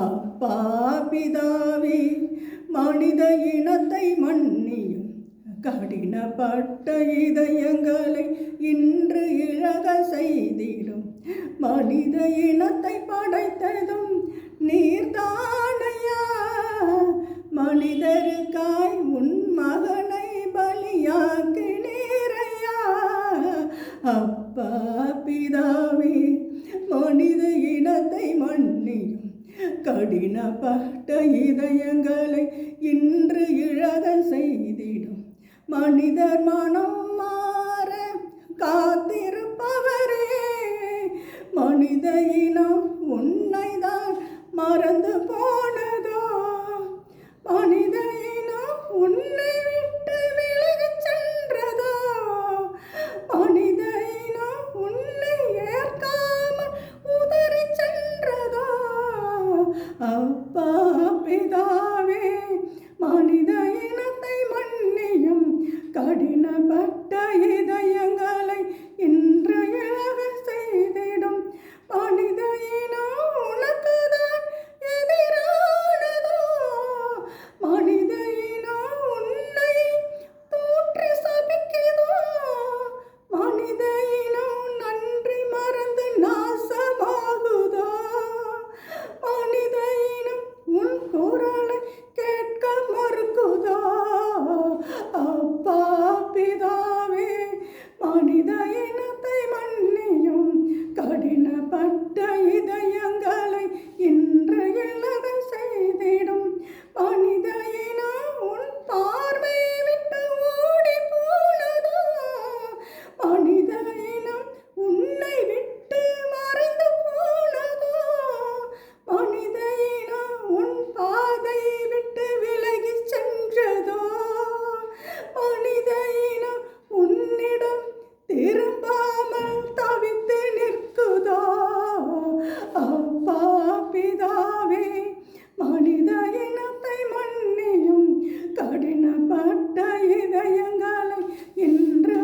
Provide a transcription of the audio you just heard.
அப்பா பிதாவே மனித இனத்தை மன்னியும். கடினப்பட்ட இதயங்களை இன்று இழக செய்திடும். மனித இனத்தை படைத்ததும் நீர்தானையா மனிதருக்காய் உன் மகனை பலியாக்கி நேரையா? அப்பா பிதாவே மனித இனத்தை மண் கடினப்பட்ட இதயங்களை இன்று இழக செய்திடும். மனிதர் மனம் மாற காத்திருப்பவரே மனித இனம் உன்னை தான் மறந்து போனதோ? மனித மனிதனம் உன்னிடம் திரும்பாமல் தவித்து நிற்குதோ? அப்பா பிதாவே மனித இனத்தை மன்னியும் கடினப்பட்ட இதயங்களை இன்று